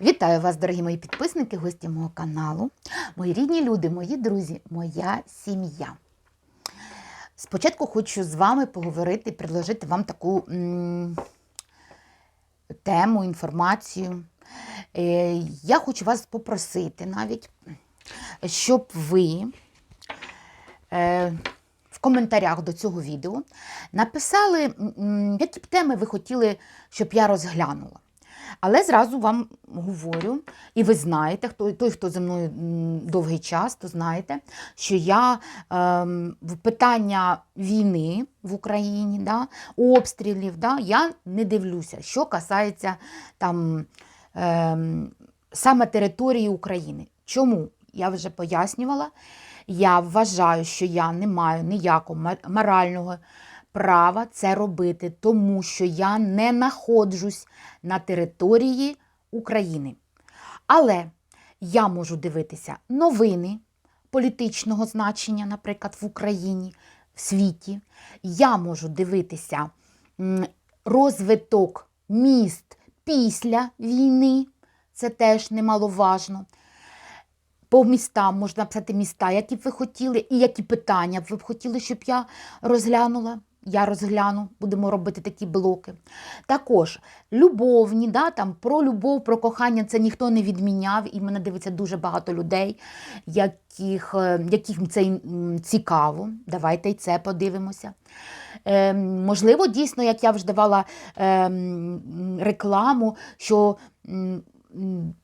Вітаю вас, дорогі мої підписники, гості мого каналу, мої рідні люди, мої друзі, моя сім'я. Спочатку хочу з вами поговорити, предложити вам таку м, тему, інформацію. Е, я хочу вас попросити навіть, щоб ви е, в коментарях до цього відео написали, м, які б теми ви хотіли, щоб я розглянула. Але зразу вам говорю, і ви знаєте, хто той, хто зі мною довгий час, то знаєте, що я ем, в питання війни в Україні, да, обстрілів, да, я не дивлюся, що касається там ем, саме території України. Чому? Я вже пояснювала. Я вважаю, що я не маю ніякого морального права це робити, тому що я не знаходжусь на території України. Але я можу дивитися новини політичного значення, наприклад, в Україні, в світі. Я можу дивитися розвиток міст після війни, це теж немаловажно. По містам можна написати міста, які б ви хотіли, і які питання б ви б хотіли, щоб я розглянула. Я розгляну, будемо робити такі блоки. Також любовні, да, там, про любов, про кохання це ніхто не відміняв, і мене дивиться дуже багато людей, яких, е, яким це цікаво. Давайте й це подивимося. Е, можливо, дійсно, як я вже давала е, рекламу, що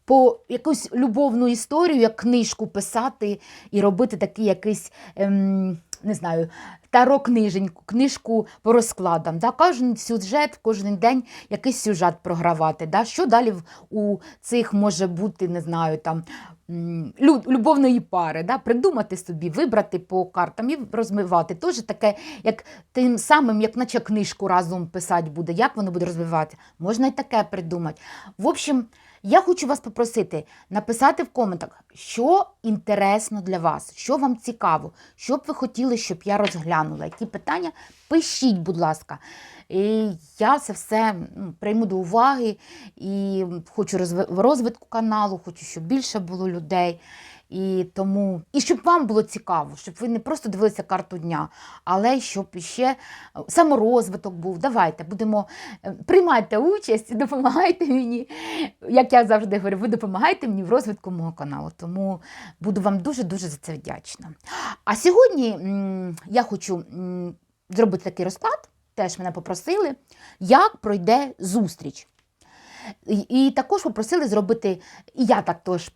по якусь любовну історію, як книжку писати і робити такий якийсь, ем, не знаю, таро книжку по розкладам. Да? Кожен сюжет, кожен день якийсь сюжет програвати. Да? Що далі у цих може бути, не знаю, там. Любовної пари, да? придумати собі, вибрати по картам і розмивати. Теж таке, як тим самим, як наче книжку разом писати буде, як воно буде розвиватися. Можна і таке придумати. В общем, я хочу вас попросити написати в коментах, що інтересно для вас, що вам цікаво, що б ви хотіли, щоб я розглянула, які питання. Пишіть, будь ласка. І я це все ну, прийму до уваги і хочу розви- розвитку каналу, хочу, щоб більше було людей. І тому, і щоб вам було цікаво, щоб ви не просто дивилися карту дня, але щоб ще е, саморозвиток був. Давайте будемо е, приймайте участь, допомагайте мені. Як я завжди говорю, ви допомагаєте мені в розвитку мого каналу. Тому буду вам дуже-дуже за це вдячна. А сьогодні я хочу зробити такий розклад, теж мене попросили, як пройде зустріч. І, також попросили зробити, і я так теж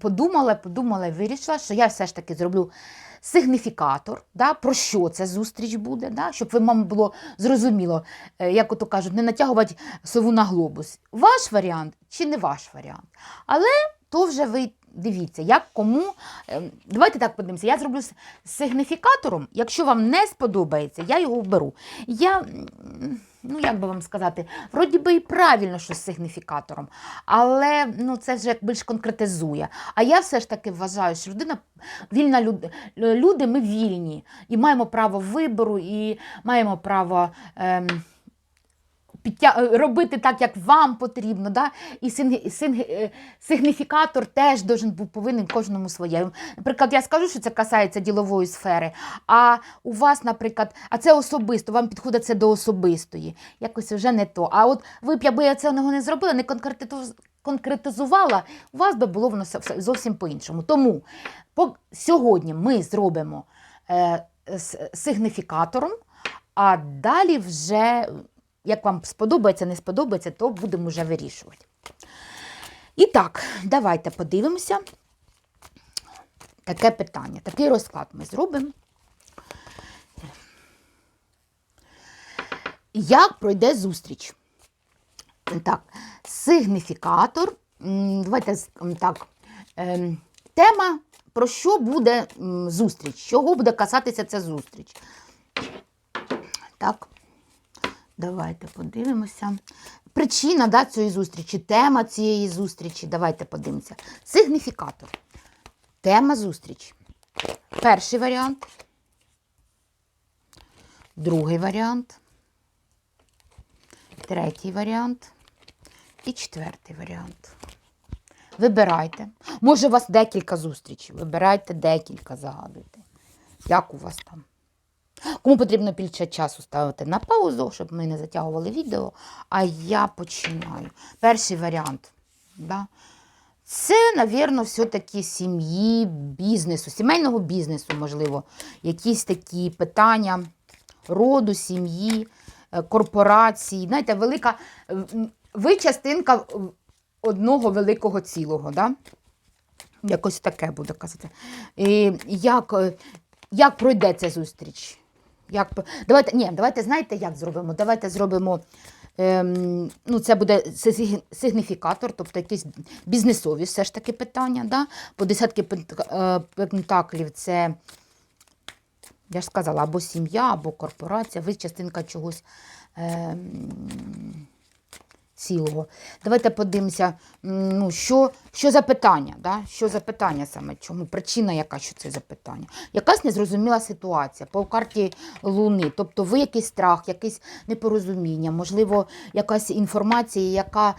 подумала, подумала і вирішила, що я все ж таки зроблю сигніфікатор, да, про що ця зустріч буде, да, щоб вам було зрозуміло, е, як ото кажуть, не натягувати сову на глобус. Ваш варіант чи не ваш варіант. Але то вже ви дивіться, як кому. Ем, Давайте так подивимося. Я зроблю з сигніфікатором. Якщо вам не сподобається, я його вберу. Я, ну як би вам сказати, вроді би і правильно, що з сигніфікатором, але ну, це вже більш конкретизує. А я все ж таки вважаю, що людина вільна люд... люди, ми вільні і маємо право вибору, і маємо право. Ем, підтя... е, робити так, як вам потрібно. Да? І синг... синг... е, сигніфікатор теж должен був повинен кожному своє. Наприклад, я скажу, що це касається ділової сфери, а у вас, наприклад, а це особисто, вам підходить це до особистої. Якось вже не то. А от ви б, якби я цього не зробила, не конкретизу- конкретизувала, у вас би було воно зовсім по-іншому. Тому по... сьогодні ми зробимо е, з сигніфікатором, а далі вже як вам сподобається, не сподобається, то будемо вже вирішувати. І так, давайте подивимося. Таке питання, такий розклад ми зробимо. Як пройде зустріч? Так, сигніфікатор. Давайте так. ем, Тема, про що буде зустріч? Чого буде касатися ця зустріч? Так. Давайте подивимося. Причина да, цієї зустрічі, тема цієї зустрічі. Давайте подивимося. Сигніфікатор. Тема зустрічі. Перший варіант. Другий варіант. Третій варіант. І четвертий варіант. Вибирайте. Може, у вас декілька зустрічей. Вибирайте декілька, загадуйте. Як у вас там? Кому потрібно більше часу ставити на паузу, щоб ми не затягували відео. А я починаю. Перший варіант. Да? Це, навірно, все-таки сім'ї, бізнесу, сімейного бізнесу, можливо, якісь такі питання роду, сім'ї, е, корпорації. Знаєте, велика. Ви частинка одного великого цілого. Да? Якось таке буду казати. І як, е, як пройде ця зустріч? Як... Давайте, ні, давайте знаєте, як зробимо? Давайте зробимо. Ем, ну, це буде сигніфікатор, тобто якісь бізнесові все ж таки питання. Да? По десятки е, пентаклів це, я ж сказала, або сім'я, або корпорація, ви частинка чогось ем, цілого. Давайте подивимося, ну, що, що за питання, да? що за питання саме, чому причина яка, що це за питання. Якась незрозуміла ситуація по карті Луни, тобто ви якийсь страх, якесь непорозуміння, можливо, якась інформація, яка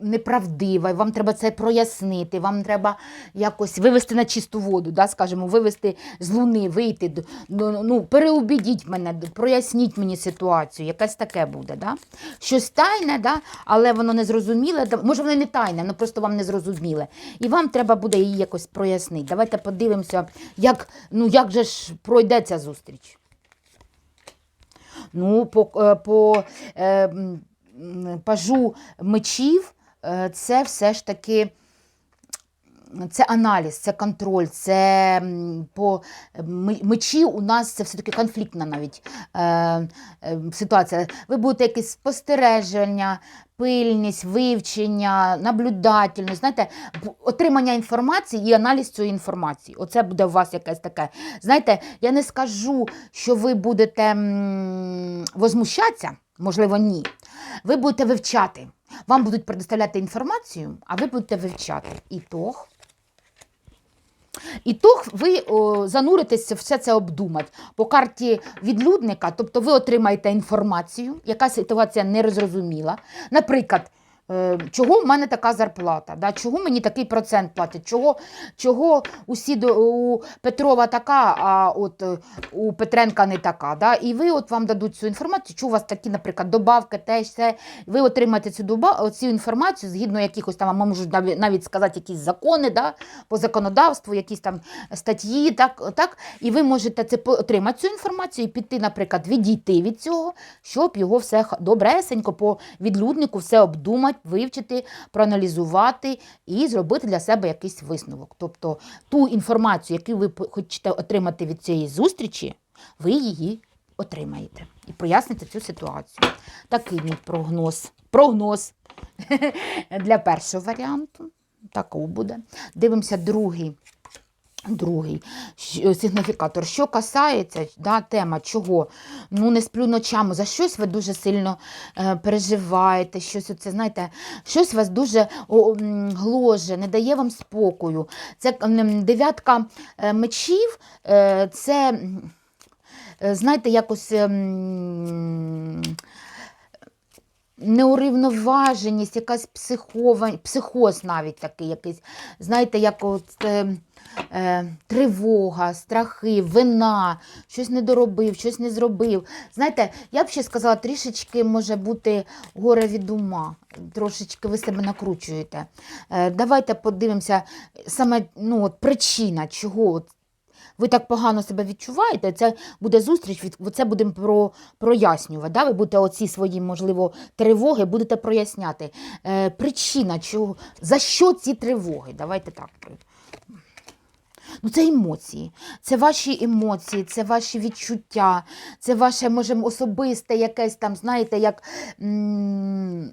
неправдива, і вам треба це прояснити, вам треба якось вивести на чисту воду, да? скажімо, вивести з Луни, вийти, до- ну, переубідіть мене, проясніть мені ситуацію, якесь таке буде. Да? Щось тайне, да? але воно не зрозуміле. Може, воно не тайне, воно просто вам не зрозуміле. І вам треба буде її якось прояснити. Давайте подивимося, як, ну, як же ж пройде ця зустріч. Ну, по, е, по е, пажу мечів е, це все ж таки. Це аналіз, це контроль, це по мечі у нас це все-таки конфліктна навіть е, е, ситуація. Ви будете якісь спостереження, пильність, вивчення, наблюдательність, знаєте, отримання інформації і аналіз цієї інформації. Оце буде у вас якесь таке. Знаєте, я не скажу, що ви будете возмущатися, можливо, ні. Ви будете вивчати. Вам будуть предоставляти інформацію, а ви будете вивчати. Ітог. Ітог ви о, зануритесь, все це обдумати по карті відлюдника, тобто ви отримаєте інформацію, яка ситуація не розрозуміла. Наприклад, чого в мене така зарплата, да? чого мені такий процент платять, чого, чого усі до, у Петрова така, а от е, у Петренка не така. Да? І ви от вам дадуть цю інформацію, що у вас такі, наприклад, добавки, те, все. Ви отримаєте цю, цю інформацію згідно якихось там, а можуть навіть сказати якісь закони да? по законодавству, якісь там статті, так, так? і ви можете це отримати цю інформацію і піти, наприклад, відійти від цього, щоб його все добресенько по відлюднику все обдумати, вивчити, проаналізувати і зробити для себе якийсь висновок. Тобто ту інформацію, яку ви хочете отримати від цієї зустрічі, ви її отримаєте і проясните цю ситуацію. Такий мій прогноз. Прогноз для першого варіанту. Такого буде. Дивимося другий. Другий щ- сигніфікатор. Що касається, да, тема чого? Ну, не сплю ночами. За щось ви дуже сильно е, переживаєте, щось оце, знаєте, щось вас дуже о, гложе, не дає вам спокою. Це дев'ятка е, мечів, е, це, е, знаєте, якось. ем, Неурівноваженість, якась психова, психоз навіть такий якийсь. Знаєте, як от, е, е, тривога, страхи, вина, щось не доробив, щось не зробив. Знаєте, я б ще сказала, трішечки може бути горе від ума, трошечки ви себе накручуєте. Е, давайте подивимося, саме ну, от, причина, чого ви так погано себе відчуваєте, це буде зустріч, це будемо про, прояснювати. Да? Ви будете оці свої, можливо, тривоги будете проясняти. Е, причина, чого, за що ці тривоги? Давайте так. Ну, це емоції, це ваші емоції, це ваші відчуття, це ваше, може, особисте якесь там, знаєте, як. м,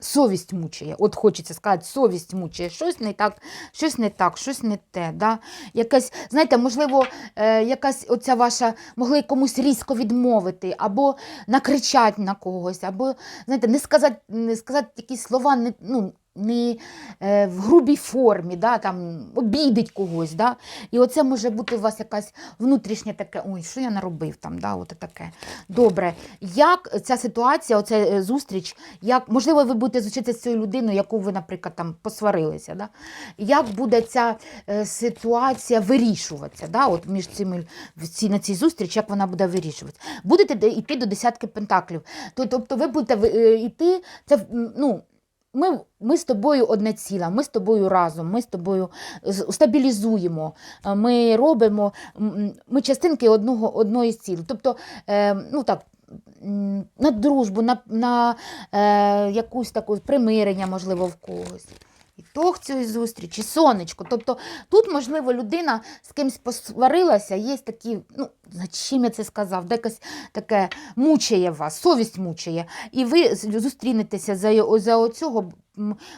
Совість мучає, от хочеться сказати, совість мучає, щось не так, щось не так, щось не те. Да? Якась, знаєте, можливо, е, якась оця ваша, могли комусь різко відмовити, або накричати на когось, або знаєте, не сказати, не сказати якісь слова не, ну, не е, в грубій формі, да, там, обідить когось. Да? І оце може бути у вас якась внутрішнє таке, ой, що я наробив там, да, от таке. Добре. Як ця ситуація, оця е, зустріч, як, можливо, ви будете зустрічатися з цією людиною, яку ви, наприклад, там посварилися. Да? Як буде ця е, ситуація вирішуватися? Да? От між цими на цій зустрічі, як вона буде вирішуватися? Будете йти до десятки пентаклів. Тобто ви будете йти, це ну. Ми, ми з тобою одне ціле, ми з тобою разом, ми з тобою стабілізуємо, е, ми робимо, ми частинки одного, одної цілі. Тобто, е, ну так, на дружбу, на, на е, якусь таку примирення, можливо, в когось. Ітог цієї зустрічі, сонечко. Тобто тут, можливо, людина з кимось посварилася, є такі, ну, за чим я це сказав, де якесь таке мучає вас, совість мучає. І ви зустрінетеся за, за оцього,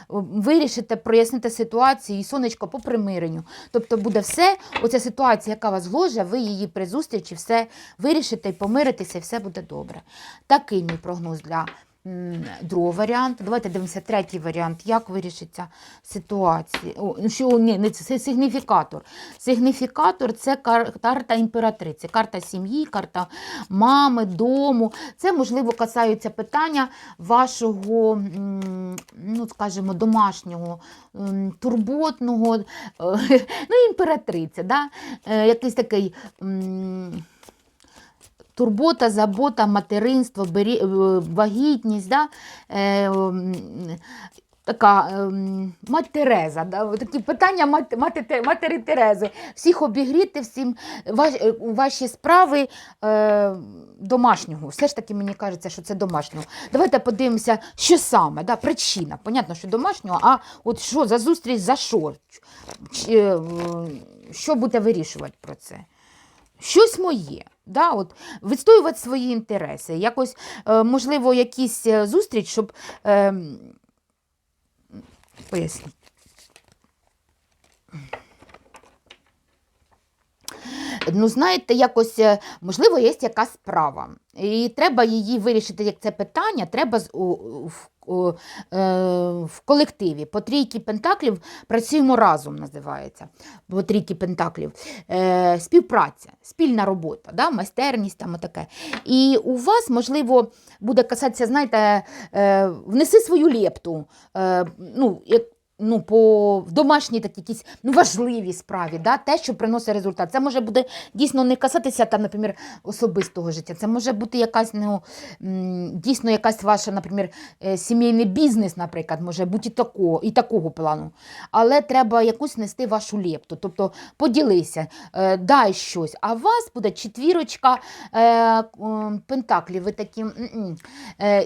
вирішите, проясните ситуацію, і сонечко по примиренню. Тобто буде все, оця ситуація, яка вас гложе, ви її при зустрічі все вирішите і помиритеся, і все буде добре. Такий мій прогноз для другого варіанту. Давайте дивимося третій варіант. Як вирішиться ситуація? О, ну, що, ні, не це, сигніфікатор. Сигніфікатор це кар- карта імператриці, карта сім'ї, карта мами, дому. Це, можливо, касаються питання вашого, ну, скажімо, домашнього, турботного, е, ну, імператриця, да? Е, якийсь такий. Турбота, забота, материнство, бері- е, вагітність, да? е, така ем, мать Тереза, да? такі питання мати, матері Терези. Всіх обігріти, всім ваш, е, ваші справи е, домашнього. Все ж таки мені кажеться, що це домашнього. Давайте подивимося, що саме, да? причина. Понятно, що домашнього, а от що за зустріч, за що? Е, що буде вирішувати про це? Щось моє. Да, от, відстоювати свої інтереси. Якось, е, можливо, якісь е, зустріч, щоб. Е, поясніть. Ну, знаєте, якось, е, можливо, є якась справа. І треба її вирішити, як це питання, треба з- у- в, у- е, в колективі. По трійки пентаклів працюємо разом, називається. По трійки пентаклів. Е, співпраця, спільна робота, да? майстерність там таке. І у вас, можливо, буде касатися, знаєте, е, внеси свою лепту. Е, ну, як ну, по домашній такі якісь ну, важливі справі, да? те, що приносить результат. Це може буде дійсно не касатися там, наприклад, особистого життя. Це може бути якась ну, дійсно якась ваша, наприклад, е, сімейний бізнес, наприклад, може бути такого, і такого плану. Але треба якусь нести вашу лепту. Тобто поділися, е, дай щось. А у вас буде четвірочка е, пентаклів. Ви такі,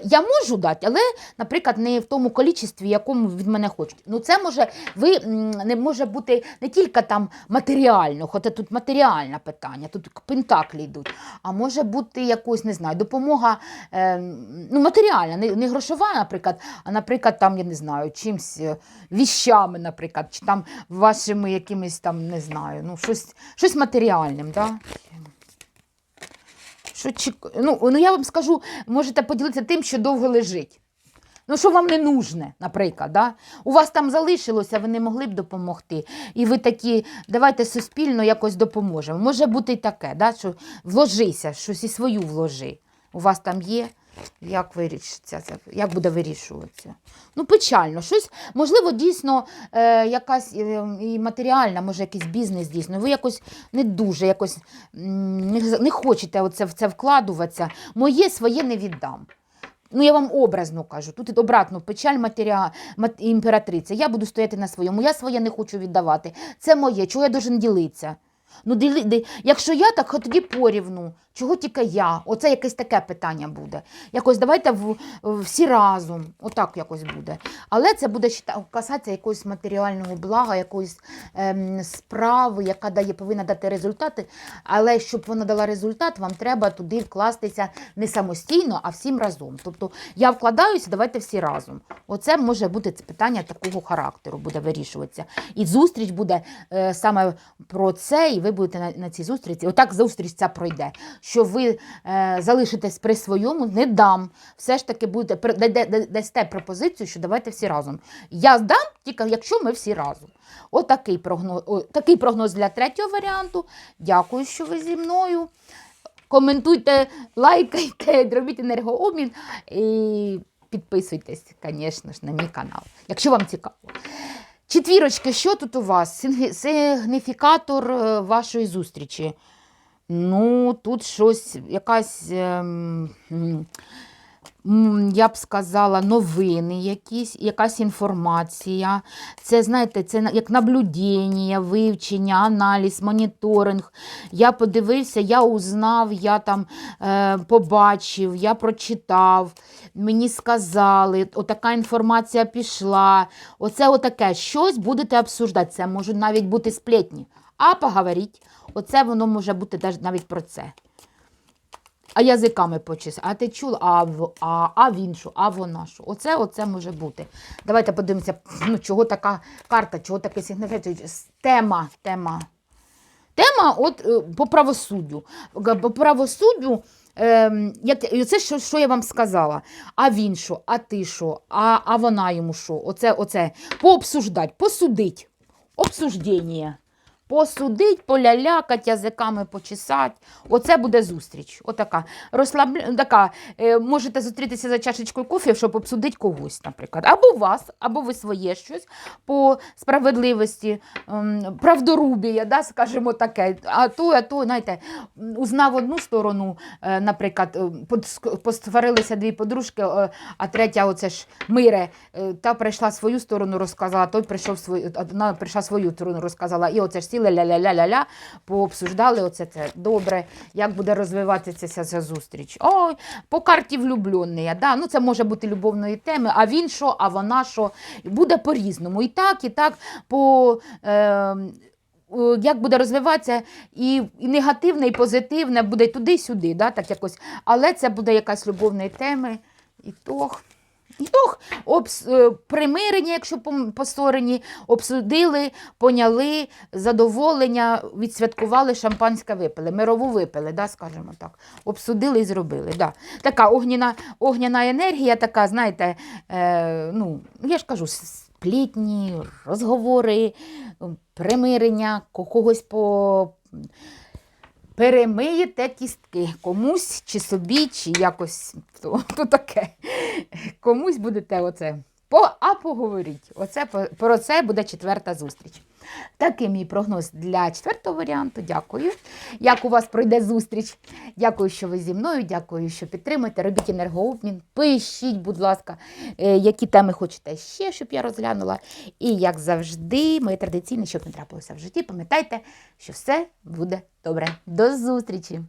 я можу дати, але, наприклад, не в тому кількості, якому від мене хочуть. Ну, це може ви не може бути не тільки там матеріально, хоча тут матеріальне питання, тут пентаклі йдуть, а може бути якось, не знаю, допомога е, ну, матеріальна, не, не грошова, наприклад, а, наприклад, там, я не знаю, чимсь е, віщами, наприклад, чи там вашими якимись там, не знаю, ну, щось, щось матеріальним. Да? Що, ну, ну, я вам скажу, можете поділитися тим, що довго лежить. Ну, що вам не нужне, наприклад, да? у вас там залишилося, ви не могли б допомогти. І ви такі, давайте суспільно якось допоможемо. Може бути і таке, да? що вложися, щось і свою вложи. У вас там є. Як вирішиться це? Як буде вирішуватися? Ну, печально. Щось, можливо, дійсно е, якась е, і матеріальна, може, якийсь бізнес дійсно. Ви якось не дуже якось не, хочете оце, в це вкладуватися. Моє своє не віддам. Ну, я вам образно кажу, тут обратно печаль матеря... мат... імператриця. Я буду стояти на своєму, я своє не хочу віддавати. Це моє, чого я должен ділитися? Ну, ділі... ди- Якщо я, так тоді порівну. Чого тільки я? Оце якесь таке питання буде. Якось давайте в... всі разом. Отак якось буде. Але це буде касатися якогось матеріального блага, якоїсь ем, справи, яка дає, повинна дати результати. Але щоб вона дала результат, вам треба туди вкластися не самостійно, а всім разом. Тобто я вкладаюся, давайте всі разом. Оце може бути питання такого характеру, буде вирішуватися. І зустріч буде е, саме про це, і ви будете на, на цій зустрічі. Отак зустріч ця пройде. Що ви е, залишитесь при своєму, не дам. Все ж таки будете дасте пропозицію, що давайте всі разом. Я здам, тільки якщо ми всі разом. Отакий прогноз, такий прогноз для третього варіанту. Дякую, що ви зі мною. Коментуйте, лайкайте, робіть енергообмін і підписуйтесь, звісно ж, на мій канал, якщо вам цікаво. Четвірочки, що тут у вас? Сигніфікатор е, вашої зустрічі. Ну, тут щось, якась, ем, я б сказала, новини якісь, якась інформація. Це, знаєте, це як наблюдення, вивчення, аналіз, моніторинг. Я подивився, я узнав, я там е, побачив, я прочитав, мені сказали, отака інформація пішла. Оце отаке щось будете обсуждати. Це можуть навіть бути сплетні. А поговоріть. Оце воно може бути навіть про це. А язиками почись. А ти чула? А, а, а він що? А вона що? Оце, оце може бути. Давайте подивимося, ну, чого така карта, чого таке сигніфікація. Тема, тема. Тема от е, по правосуддю. По правосуддю, як, це що, що я вам сказала. А він що, а ти що, а, а вона йому що? Оце, оце. Пообсуждать, посудить. Обсуждення. Посудить, полялякать, язиками почесать. Оце буде зустріч. Отака. Розслабля... така. Е, можете зустрітися за чашечкою кофе, щоб обсудити когось, наприклад. Або вас, або ви своє щось по справедливості, ем, правдорубія, да, скажімо таке. А то, а то, знаєте, узнав одну сторону, е, наприклад, е, посварилися дві подружки, е, а третя, оце ж мире, та прийшла свою сторону, розказала, той прийшов свою, одна прийшла свою сторону, розказала, і оце ж сіли ля-ля-ля-ля-ля, пообсуждали оце це. Добре, як буде розвиватися ця, зустріч. Ой, по карті влюблений, да? ну це може бути любовної теми, а він що, а вона що. Буде по-різному. І так, і так, по. Е, як буде розвиватися і, і негативне, і позитивне буде туди-сюди, да, так якось. але це буде якась любовної теми. І е, примирення, якщо по, посорені, обсудили, поняли, задоволення, відсвяткували, шампанське випили, мирову випили, да, скажімо так. Обсудили і зробили. Да. Така огняна, огняна енергія, така, знаєте, е, ну, я ж кажу, сплітні, розговори, примирення, когось по. Перемиєте кістки комусь, чи собі, чи якось то, то таке. Комусь будете оце. По, а поговоріть. Оце, про це буде четверта зустріч. Такий мій прогноз для четвертого варіанту. Дякую. Як у вас пройде зустріч? Дякую, що ви зі мною. Дякую, що підтримуєте. Робіть енергообмін. Пишіть, будь ласка, е, які теми хочете ще, щоб я розглянула. І як завжди, моє традиційне, щоб не трапилося в житті. Пам'ятайте, що все буде добре. До зустрічі!